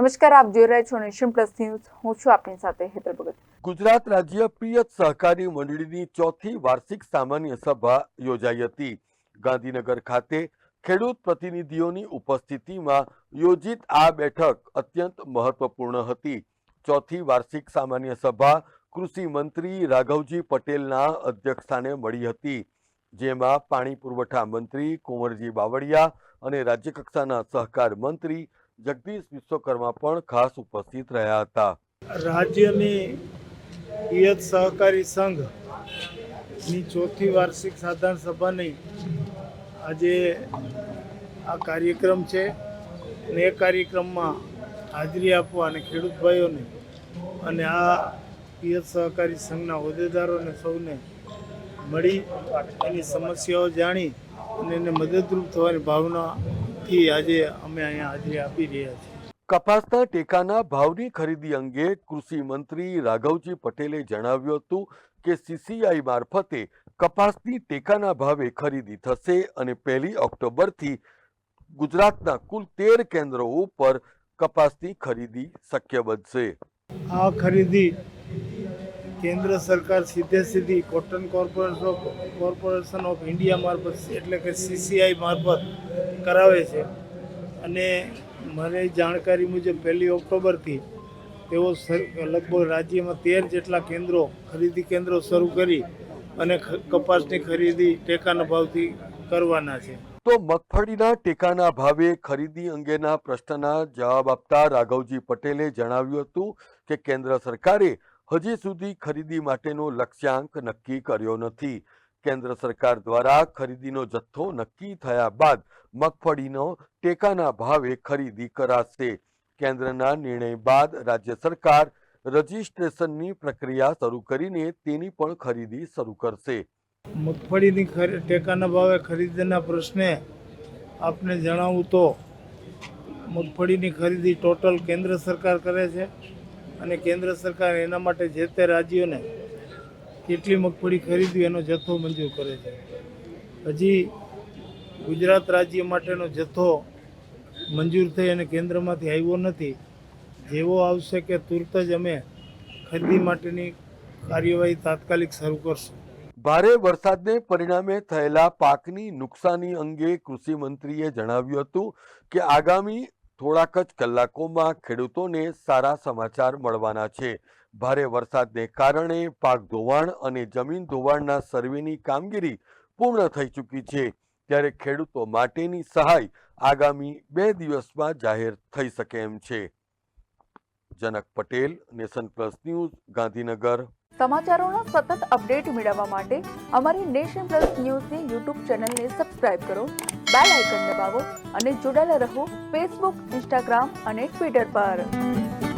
નમસ્કાર, આપ જોઈ રહ્યા છો નેશન પ્લસ ન્યૂઝ. હું છું આપની સાથે હેતર ભગત. ગુજરાત રાજ્ય પિયત સહકારી મંડળીની ચોથી વાર્ષિક સામાન્ય સભા યોજાઈ હતી. ગાંધીનગર ખાતે ખેડૂત પ્રતિનિધિઓની ઉપસ્થિતિમાં યોજિત આ બેઠક અત્યંત મહત્વપૂર્ણ હતી. ચોથી વાર્ષિક સામાન્ય સભા કૃષિ મંત્રી રાઘવજી પટેલના અધ્યક્ષસ્થાને મળી હતી, જેમાં પાણી પુરવઠા મંત્રી કુંવરજી બાવળિયા અને રાજ્યકક્ષાના સહકાર મંત્રી જગદીશ વિશ્વકર્મા પણ ખાસ ઉપસ્થિત રહ્યા હતા. રાજ્યની પિયત સહકારી સંઘની ચોથી વાર્ષિક સાધારણ સભાની આજે આ કાર્યક્રમ છે અને એ કાર્યક્રમમાં હાજરી આપવા અને ખેડૂત ભાઈઓને અને આ પિયત સહકારી સંઘના હોદ્દેદારોને સૌને મળી એની સમસ્યાઓ જાણી અને એને મદદરૂપ થવાની ભાવનાથી આજે અમે અહીંયા હાજરી આપી રહ્યા છીએ. કપાસના ટેકાના ભાવની ખરીદી અંગે કૃષિ મંત્રી રાઘવજી પટેલે જણાવ્યું હતું કે સીસીઆઈ મારફતે કપાસની ટેકાના ભાવે ખરીદી થશે અને પહેલી ઓક્ટોબરથી ગુજરાતના કુલ તેર કેન્દ્રો ઉપર કપાસની ખરીદી શક્ય બનશે. આ ખરીદી કેન્દ્ર સરકાર સીધે સીધી cotton corporation of corporation of India મારફત એટલે કે સીસીઆઈ મારફત કરાવે છે. અને મને જાણકારી મુજબ પહેલી ઓક્ટોબરથી તેઓ લગભગ રાજ્યમાં તેર જેટલા કેન્દ્રો, ખરીદી કેન્દ્રો શરૂ કરી અને કપાસની ખરીદી ટેકાના ભાવથી કરવાના છે. તો મગફળીના ટેકાના ભાવે ખરીદી અંગેના પ્રશ્નના જવાબ આપતા રાઘવજી પટેલે જણાવ્યું હતું કે કેન્દ્ર સરકારે હજી સુધી ખરીદી માટેનો લક્ષ્યાંક નક્કી કર્યો નથી. કેન્દ્ર સરકાર દ્વારા ખરીદીનો જથ્થો નક્કી થયા બાદ મગફળીનો ટેકાના ભાવે ખરીદી કરાશે. કેન્દ્રના નિર્ણય બાદ રાજ્ય સરકાર રજીસ્ટ્રેશનની પ્રક્રિયા શરૂ કરીને તેની પણ ખરીદી શરૂ કરશે. મગફળીની ટેકાના ભાવે ખરીદીના પ્રશ્ને આપને જણાવું તો, મગફળીની ખરીદી ટોટલ કેન્દ્ર સરકાર કરે છે અને કેન્દ્ર સરકાર એના માટે જે તે રાજ્યોને કેટલી મગફળી ખરીદવી એનો જથ્થો મંજૂર કરે છે. હજી ગુજરાત રાજ્ય માટેનો જથ્થો મંજૂર થઈ અને કેન્દ્રમાંથી આવ્યો નથી, જેવો આવશે કે તુરત જ અમે ખરીદી માટેની કાર્યવાહી તાત્કાલિક શરૂ કરશું. ભારે વરસાદને પરિણામે થયેલા પાકની નુકસાની અંગે કૃષિ મંત્રીએ જણાવ્યું હતું કે આગામી થોડાક જ કલાકોમાં ખેડૂતોને સારા સમાચાર મળવાના છે. ભારે વરસાદને કારણે પાક ધોવાણ અને જમીન ધોવાણના સર્વેની કામગીરી પૂર્ણ થઈ ચૂકી છે. ત્યારે ખેડૂતો માટેની સહાય આગામી બે દિવસમાં જાહેર થઈ શકે એમ છે. Janak Patel, nation plus news, Gandhinagar. સમાચારોના સતત અપડેટ મેળવવા માટે અમારી નેશન પ્લસ ન્યૂઝની યુટ્યુબ ચેનલને સબસ્ક્રાઇબ કરો, બેલ આઇકન દબાવો અને જોડાયેલા રહો ફેસબુક, ઇન્સ્ટાગ્રામ અને ટ્વિટર પર.